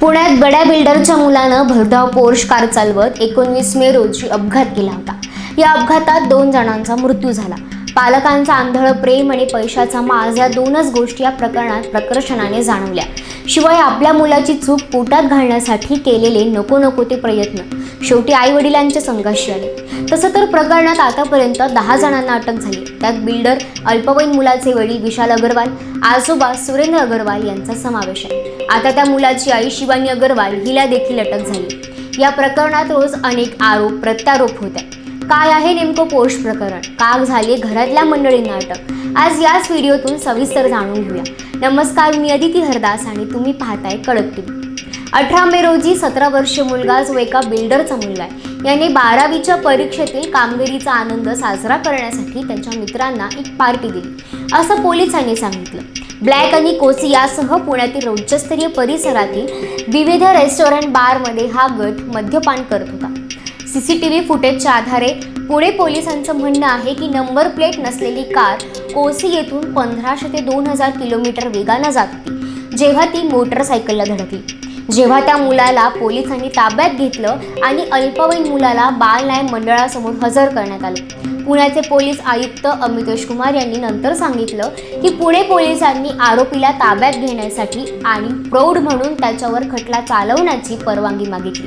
पुण्यात गड्या बिल्डरच्या मुलानं भरधाव पोर्श कार चालवत एकोणवीस मे रोजी अपघात केला होता. या अपघातात दोन जणांचा मृत्यू झाला. पालकांचा आंधळ प्रेम आणि पैशाचा माज या दोनच गोष्टी या प्रकरणात प्रकर्षणाने जाणवल्या. शिवाय आपल्या मुलाची चूक पोटात घालण्यासाठी केलेले नको नको ते प्रयत्न. शेवटी आई वडिलांच्या संघाशी आले तसं तर प्रकरणात आतापर्यंत दहा जणांना अटक झाली. त्यात बिल्डर अल्पवयीन मुलाचे वडील विशाल अगरवाल आजोबा सुरेंद्र अगरवाल यांचा समावेश आहे. आता त्या मुलाची आई शिवानी अगरवाल हिला देखील अटक झाली. या प्रकरणात रोज अनेक आरोप प्रत्यारोप होत काय आहे नेमकं पोष प्रकरण? का झाले घरातल्या मंडळींना अटक. आज याच व्हिडिओतून सविस्तर जाणून घेऊया. नमस्कार मी अदिती हरदास आणि तुम्ही पाहताय कडक टीव्ही. अठरा मे रोजी सतरा वर्षीय मुलगा जो एका बिल्डरचा मुलगा आहे. याने बारावीच्या परीक्षेतील कामगिरीचा आनंद साजरा करण्यासाठी त्यांच्या मित्रांना एक पार्टी दिली. असं पोलिसांनी सांगितलं. ब्लॅक आणि कोसी यासह पुण्यातील राज्यस्तरीय परिसरातील विविध रेस्टॉरंट बारमध्ये हा गट मद्यपान करत होता. सी सी टी व्ही फुटेजच्या आधारे पुणे पोलिसांचं म्हणणं आहे की नंबर प्लेट नसलेली कार कोसी येथून पंधराशे ते दोन हजार किलोमीटर वेगानं जात होती जेव्हा ती मोटरसायकलला धडकली. जेव्हा त्या मुलाला पोलिसांनी ताब्यात घेतलं आणि अल्पवयीन मुलाला बाल न्याय मंडळासमोर हजर करण्यात आलं. पुण्याचे पोलीस आयुक्त अमितेश कुमार यांनी नंतर सांगितलं की पुणे पोलिसांनी आरोपीला ताब्यात घेण्यासाठी आणि प्रौढ म्हणून त्याच्यावर खटला चालवण्याची परवानगी मागितली.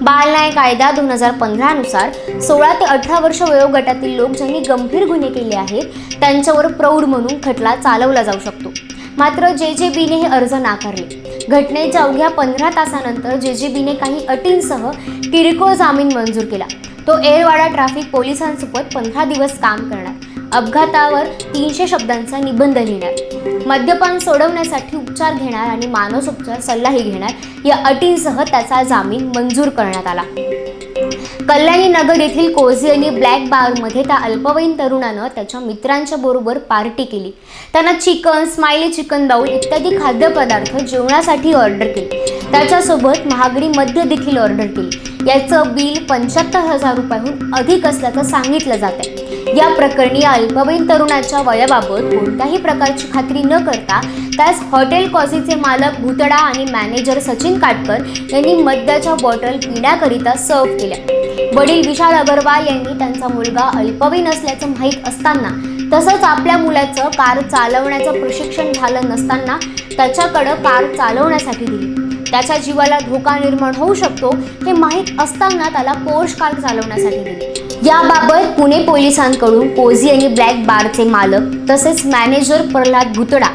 बाल न्याय कायदा दोन हजार पंधरानुसार सोळा ते अठरा वर्ष वयोगटातील लोक ज्यांनी गंभीर गुन्हे केले आहेत त्यांच्यावर प्रौढ म्हणून खटला चालवला जाऊ शकतो. मात्र जे जे बीने हे अर्ज नाकारले. घटनेच्या अवघ्या पंधरा तासानंतर जे जे बीने काही अटींसह किरकोळ जामीन मंजूर केला. तो एरवाडा ट्रॅफिक पोलिसांसोबत पंधरा दिवस काम करणार. अपघातावर तीनशे शब्दांचा निबंध लिहिणार. मद्यपान सोडवण्यासाठी उपचार घेणार आणि मानसोपचार सल्लाही घेणार या अटींसह त्याचा जामीन मंजूर करण्यात आला. कल्याणी नगर येथील कोझी आणि ब्लॅक बारमध्ये त्या अल्पवयीन तरुणानं त्याच्या मित्रांच्या बरोबर पार्टी केली. त्यांना चिकन स्माइली चिकन बाऊल इत्यादी खाद्यपदार्थ जेवणासाठी ऑर्डर केले. त्याच्यासोबत महागडी मद्य देखील ऑर्डर केली. याचं बिल पंच्याहत्तर हजार रुपयाहून अधिक असल्याचं सांगितलं जात आहे या प्रकरणी या अल्पवयीन तरुणाच्या वयाबाबत कोणत्याही प्रकारची खात्री न करता त्यास हॉटेल कॉझीचे मालक भुतडा आणि मॅनेजर सचिन काटकर यांनी मद्याच्या बॉटल पिण्याकरिता सर्व केल्या. वडील विशाल अगरवाल यांनी त्यांचा मुलगा अल्पवयीन असल्याचं माहीत असताना तसंच आपल्या मुलाचं कार चालवण्याचं प्रशिक्षण झालं नसताना त्याच्याकडं कार चालवण्यासाठी दिली. त्याच्या जीवाला धोका निर्माण होऊ शकतो हे माहीत असताना त्याला पोर्श कार चालवण्यासाठी दिली. याबाबत पुणे पोलिसांकडून कोझी आणि ब्लॅक बारचे मालक तसेच मॅनेजर प्रल्हाद भुतडा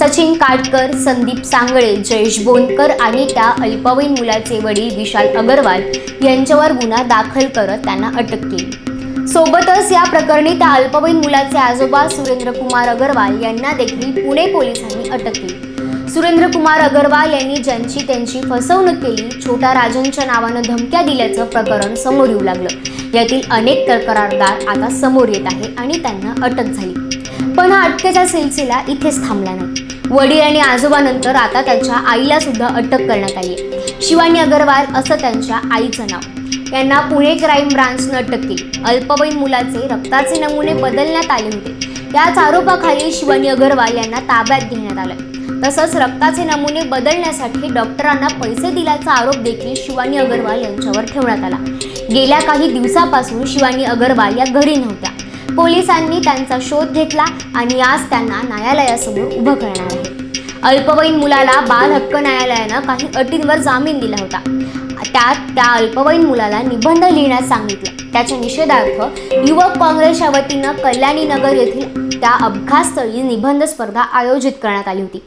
सचिन काटकर संदीप सांगळे जयेश बोनकर आणि त्या अल्पवयीन मुलाचे वडील विशाल अगरवाल यांच्यावर गुन्हा दाखल करत त्यांना अटक केली. सोबतच या प्रकरणी त्या अल्पवयीन मुलाचे आजोबा सुरेंद्र कुमार अगरवाल यांना देखील पुणे पोलिसांनी अटक केली. सुरेंद्र कुमार अगरवाल यांनी ज्यांची त्यांची फसवणूक केली छोटा राजनच्या नावानं धमक्या दिल्याचं प्रकरण समोर येऊ लागलं. यातील अनेक तक्रारदार आता समोर येत आहे आणि त्यांना अटक झाली. पण हा अटकेचा सिलसिला इथेच थांबला नाही. वडील आणि आजोबानंतर आता त्यांच्या आईला सुद्धा अटक करण्यात आली आहे. शिवानी अगरवाल असं त्यांच्या आईचं नाव. यांना पुणे क्राईम ब्रांचनं अटक केली. अल्पवयीन मुलाचे रक्ताचे नमुने बदलण्यात आले होते. त्याच आरोपाखाली शिवानी अगरवाल यांना ताब्यात घेण्यात आलं तसंच रक्ताचे नमुने बदलण्यासाठी डॉक्टरांना पैसे दिल्याचा आरोप देखील शिवानी अगरवाल यांच्यावर ठेवण्यात आला. गेल्या काही दिवसापासून शिवानी अगरवाल या घरी नव्हत्या. पोलिसांनी त्यांचा शोध घेतला आणि आज त्यांना न्यायालयासमोर उभं करणार आहे. अल्पवयीन मुलाला बाल हक्क न्यायालयानं काही अटींवर जामीन दिला होता. त्यात त्या अल्पवयीन मुलाला निबंध लिहिण्यास सांगितलं. त्याच्या निषेधार्थ युवक काँग्रेसच्या वतीनं कल्याणी नगर येथील त्या अपघातस्थळी निबंध स्पर्धा आयोजित करण्यात आली होती.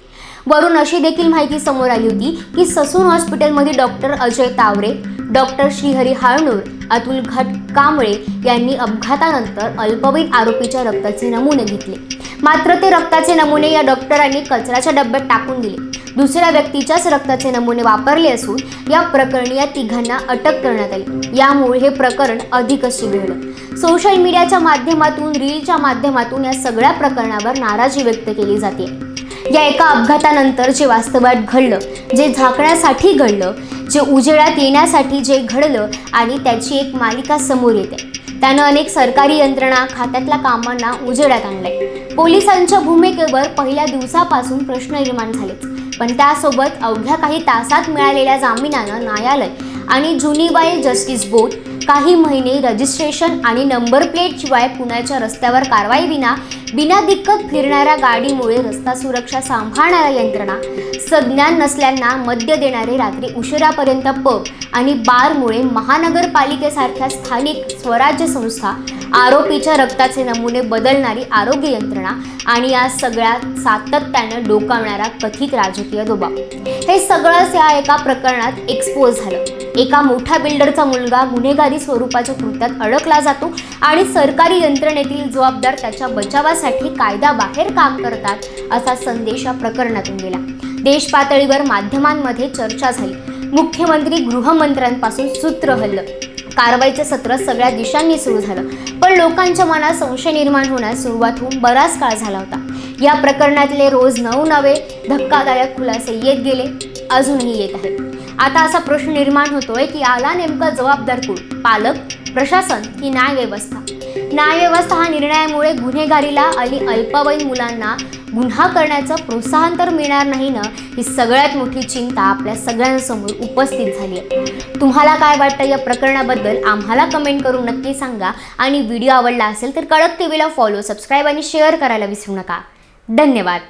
वरून अशी देखील माहिती समोर आली होती की ससून हॉस्पिटलमध्ये डॉक्टर अजय तावरे डॉक्टर श्रीहरी हाळनूर अतुल घट कांबळे यांनी अपघातानंतर अल्पवयीन आरोपीच्या रक्ताचे नमुने घेतले. मात्र ते रक्ताचे नमुने या डॉक्टरांनी कचऱ्याच्या डब्यात टाकून दिले. दुसऱ्या व्यक्तीच्याच रक्ताचे नमुने वापरले असून या प्रकरणी या तिघांना अटक करण्यात आली. यामुळे हे प्रकरण अधिकच चिघळलं सोशल मीडियाच्या माध्यमातून रीलच्या माध्यमातून या सगळ्या प्रकरणावर नाराजी व्यक्त केली जाते. या एका अपघातानंतर जे वास्तवात घडलं जे झाकण्यासाठी घडलं जे उजेडात येण्यासाठी जे घडलं आणि त्याची एक मालिका समोर येते. त्यानं अनेक सरकारी यंत्रणा खात्यातल्या कामांना उजेडात आणलंय. पोलिसांच्या भूमिकेवर पहिल्या दिवसापासून प्रश्न निर्माण झालेच पण त्यासोबत अवघ्या काही तासात मिळालेल्या जामिनानं न्यायालय आणि जुनीबाई जस्टिस बोर्ड काही महिने रजिस्ट्रेशन आणि नंबर प्लेट शिवाय पुण्याच्या रस्त्यावर कारवाई विना बिना दिक्कत फिरणाऱ्या गाडीमुळे रस्ता सुरक्षा सांभाळणाऱ्या यंत्रणा सज्ञान नसल्यांना मद्य देणारे रात्री उशिरापर्यंत पब आणि बारमुळे महानगरपालिकेसारख्या स्थानिक स्वराज्य संस्था आरोपीच्या रक्ताचे नमुने बदलणारी आरोग्य यंत्रणा आणि या सगळ्यात सातत्यानं डोकावणारा कथित राजकीय दबाव हे सगळंच या एका प्रकरणात एक्सपोज झालं. एका मोठ्या बिल्डरचा मुलगा गुन्हेगारी स्वरूपाच्या कृत्यात अडकला जातो आणि सरकारी यंत्रणेतील जबाबदार त्याच्या बचावासाठी कायद्याबाहेर काम करतात असा संदेश या प्रकरणातून गेला. देश पातळीवर माध्यमांमध्ये चर्चा झाली. मुख्यमंत्री गृहमंत्र्यांपासून सूत्र हल्लं कारवाईचं सत्र सगळ्या दिशांनी सुरू झालं. पण लोकांच्या मनात संशय निर्माण होण्यास सुरुवात होऊन बराच काळ झाला होता. या प्रकरणातले रोज नऊ नवे धक्कादायक खुलासे येत गेले अजूनही येत आहेत. आता असा प्रश्न निर्माण होतोय की आला नेमका जबाबदार कोण? पालक प्रशासन की न्यायव्यवस्था? न्यायव्यवस्था हा निर्णयामुळे गुन्हेगारीला आणि अल्पवयीन मुलांना गुन्हा करण्याचं प्रोत्साहन तर मिळणार नाही ना ही सगळ्यात मोठी चिंता आपल्या सगळ्यांसमोर उपस्थित झाली आहे. तुम्हाला काय वाटतं या प्रकरणाबद्दल आम्हाला कमेंट करून नक्की सांगा. आणि व्हिडिओ आवडला असेल तर कडक टीव्हीला फॉलो सबस्क्राईब आणि शेअर करायला विसरू नका. धन्यवाद.